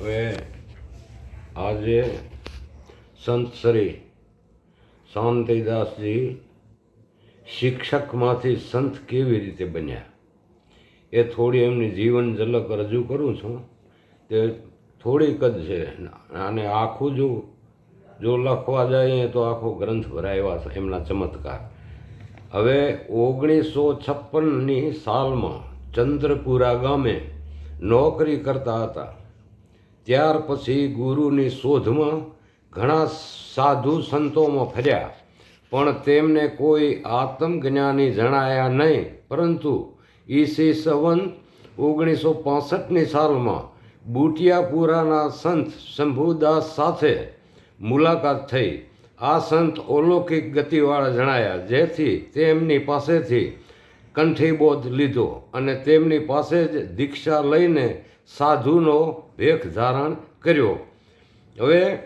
હવે આજે સંત શ્રી શાંતિદાસજી શિક્ષકમાંથી સંત કેવી રીતે બન્યા? એ થોડી એમની જીવન ઝલક રજૂ કરું છું. તે થોડીક જ છે. અને આખું જો જો લખવા જઈએ તો આખો ગ્રંથ ભરાય છે એમના ચમત્કાર. હવે ઓગણીસો છપ્પનની સાલમાં ચંદ્રપુરા ગામે નોકરી કરતા હતા. ત્યાર પછી ગુરુની શોધમાં ઘણા સાધુ સંતોમાં ફર્યા. પણ તેમને કોઈ આત્મજ્ઞાની જણાયા નહીં. પરંતુ ઈસી સવન ઓગણીસો પાસઠની સાલમાં બુટિયાપુરાના સંત શંભુદાસ સાથે મુલાકાત થઈ. આ સંત અલૌકિક ગતિવાળા જણાયા, જેથી તેમની પાસેથી કંઠીબોધ લીધો અને તેમની પાસે જ દીક્ષા લઈને સાધુનો ભેખ ધારણ કર્યો. હવે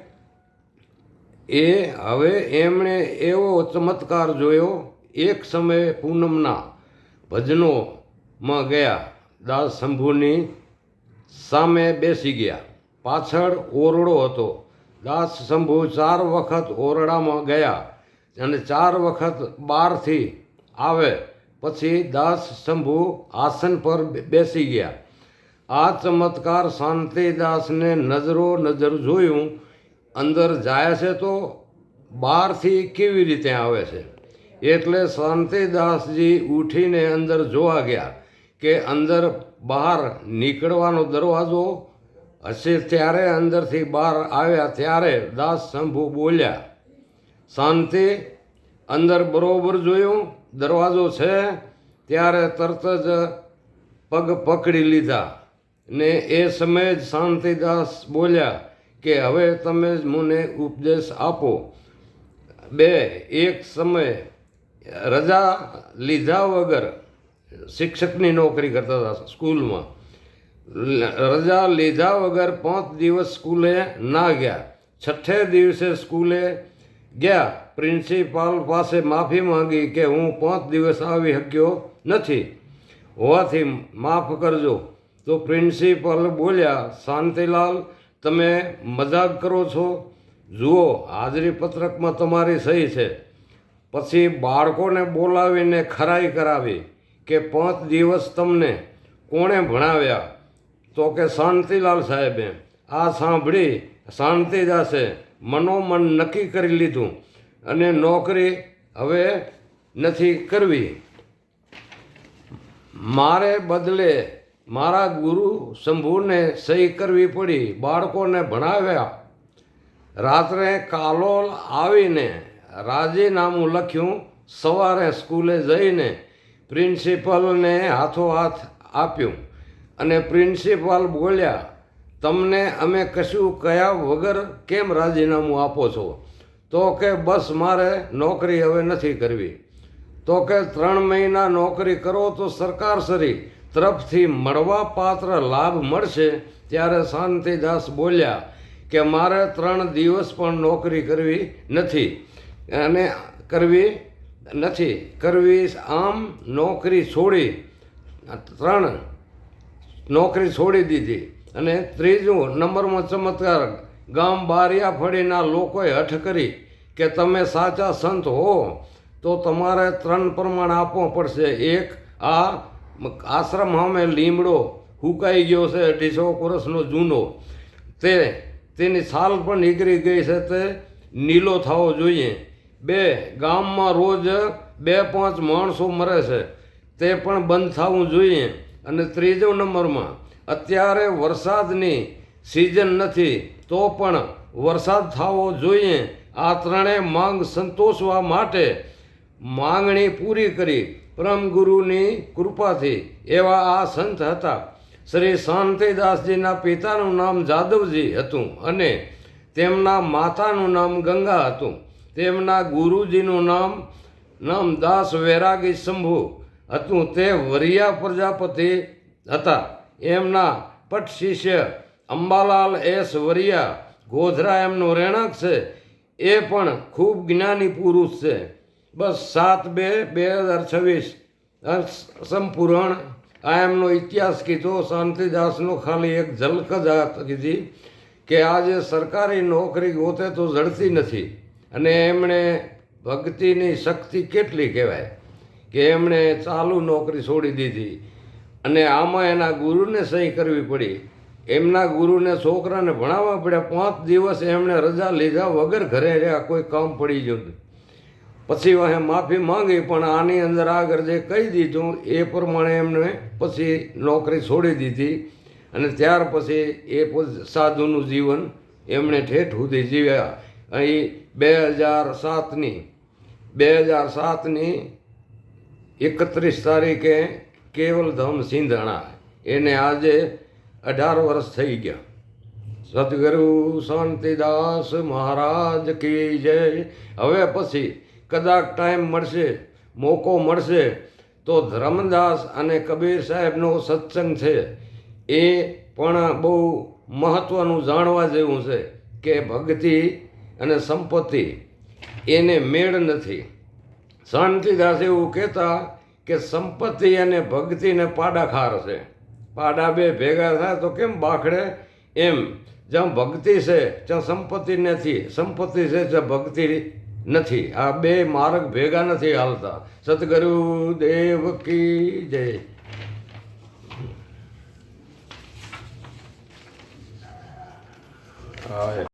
એ, હવે એમણે એવો ચમત્કાર જોયો, એક સમયે પૂનમના ભજનોમાં ગયા, દાસ શંભુની સામે બેસી ગયા. પાછળ ઓરડો હતો. દાસ શંભુ ચાર વખત ઓરડામાં ગયા અને ચાર વખત બહારથી આવે. પછી દાસ શંભુ આસન પર બેસી ગયા. આ ચમત્કાર શાંતિદાસને નજરો નજર જોયું, અંદર જાય છે તો બહારથી કેવી રીતે આવે છે? એટલે શાંતિદાસજી ઉઠીને અંદર જોવા ગયા કે અંદર બહાર નીકળવાનો દરવાજો હશે ત્યારે અંદરથી બહાર આવ્યા ત્યારે દાસ શંભુ બોલ્યા, શાંતિ, અંદર બરોબર જોયું? દરવાજો છે? ત્યારે તરત જ પગ પકડી લીધા. ને એ સમયે જ શાંતિદાસ બોલ્યા કે હવે તમે જ મને ઉપદેશ આપો. બે, એક સમયે રજા લીધા વગર શિક્ષકની નોકરી કરતા હતા સ્કૂલમાં. રજા લીધા વગર પાંચ દિવસ સ્કૂલે ના ગયા. છઠ્ઠે દિવસે સ્કૂલે ગયા. પ્રિન્સિપાલ પાસે માફી માંગી કે હું પાંચ દિવસ આવી શક્યો નથી. હોવાથી માફ કરજો. તો પ્રિન્સિપલ બોલ્યા, શાંતિલાલ, તમે મજાક કરો છો? જુઓ, હાજરી પત્રકમાં તમારી સહી છે. પછી બાળકોને બોલાવીને ખરાઈ કરાવી કે પાંચ દિવસ તમને કોણે ભણાવ્યા? તો કે શાંતિલાલ સાહેબે, આ સાંભળી શાંતિદાસે મનોમન નક્કી કરી લીધું અને નોકરી હવે નથી કરવી. મારે બદલે મારા ગુરુ શંભુને સહી કરવી પડી, બાળકોને ભણાવ્યા. રાત્રે કાલોલ આવીને રાજીનામું લખ્યું, સવારે સ્કૂલે જઈને પ્રિન્સિપલને હાથોહાથ આપ્યું અને પ્રિન્સિપાલ બોલ્યા, તમને અમે કશું કયા વગર કેમ રાજીનામું આપો છો? તો કે બસ મારે નોકરી હવે નથી કરવી. તો કે ત્રણ મહિના નોકરી કરો તો સરકારશ્રી તરફથી મળવા પાત્ર લાભ મળશે ત્યારે શાંતિદાસ બોલ્યા કે મારે ત્રણ દિવસ પણ નોકરી કરવી નથી અને કરવી નથી. કરવી આમ નોકરી છોડી, ત્રણ નોકરી છોડી દીધી અને ત્રીજું નંબરમાં ચમત્કાર, ગામ બારિયા ફળીના લોકોએ હઠ કરી કે તમે સાચા સંત હો, તો તમારે ત્રણ પ્રમાણ આપવો પડશે. એક, આ આશ્રમ હમે લીમડો હુકાઈ ગયો છે, અઢીસો વર્ષનો જૂનો. તે તેની સાલ પણ નીકળી ગઈ છે, તે નીલો થવો જોઈએ. બે ગામમાં રોજ બે પાંચ માણસો મરે છે, તે પણ બંધ થવું જોઈએ. અને ત્રીજો નંબરમાં, અત્યારે વરસાદની સિઝન નથી, તો પણ વરસાદ થવો જોઈએ. આ ત્રણેય માંગ સંતોષવા માટે માંગણી પૂરી કરી. પરમ ગુરુની કૃપાથી એવા આ સંત હતા. શ્રી શાંતિદાસજીના પિતાનું નામ જાદવજી હતું અને તેમના માતાનું નામ ગંગા હતું. તેમના ગુરુજીનું નામ નામ દાસ વૈરાગી શંભુ હતું. તે વરિયા પ્રજાપતિ હતા. એમના પટ શિષ્ય અંબાલાલ એસ વરિયા ગોધરા એમનું રહેણાંક છે. એ પણ ખૂબ જ્ઞાની પુરુષ છે. બસ સાત બે બે હજાર છવ્વીસ. સંપૂર્ણ, આ એમનો ઇતિહાસ કીધો, શાંતિદાસનો ખાલી એક ઝલક જ કીધી કે આજે સરકારી નોકરી ગોતે તો જડતી નથી. અને એમણે ભક્તિની શક્તિ કેટલી કહેવાય કે એમણે ચાલુ નોકરી છોડી દીધી. અને આમાં એના ગુરુને સહી કરવી પડી. એમના ગુરુને છોકરાને ભણાવવા પડ્યા. પાંચ દિવસ એમણે રજા લીધા વગર ઘરે રહ્યા, કોઈ કામ પડી ગયું. પછી વાહે માફી માંગી, પણ આની અંદર આગળ જે કહી દીધું, એ પ્રમાણે એમને પછી નોકરી છોડી દીધી અને ત્યાર પછી એ સાધુનું જીવન એમણે ઠેઠ સુધી જીવ્યા. અહીં બે હજાર સાતની, બે હજાર સાતની એકત્રીસ તારીખે કેવલધામ સિંધાણા, એને આજે અઢાર વર્ષ થઈ ગયા. સદગુરુ શાંતિદાસ મહારાજ કી જય. હવે પછી કદાચ ટાઈમ મળશે, મોકો મળશે, તો ધર્મદાસ અને કબીર સાહેબનો સત્સંગ છે. એ પણ બહુ મહત્ત્વનું જાણવા જેવું છે કે ભક્તિ અને સંપત્તિ એને મેળ નથી. શાંતિદાસ એવું કહેતા કે સંપત્તિ અને ભક્તિને પાડાખાર છે. પાડા બે ભેગા થાય તો કેમ બાખડે? એમ, જ્યાં ભક્તિ છે, ત્યાં સંપત્તિ નથી. સંપત્તિ છે ત્યાં ભક્તિ નથી. આ બે માર્ગ ભેગા નથી હાલતા. સદગુરુ દેવ કી જય. હા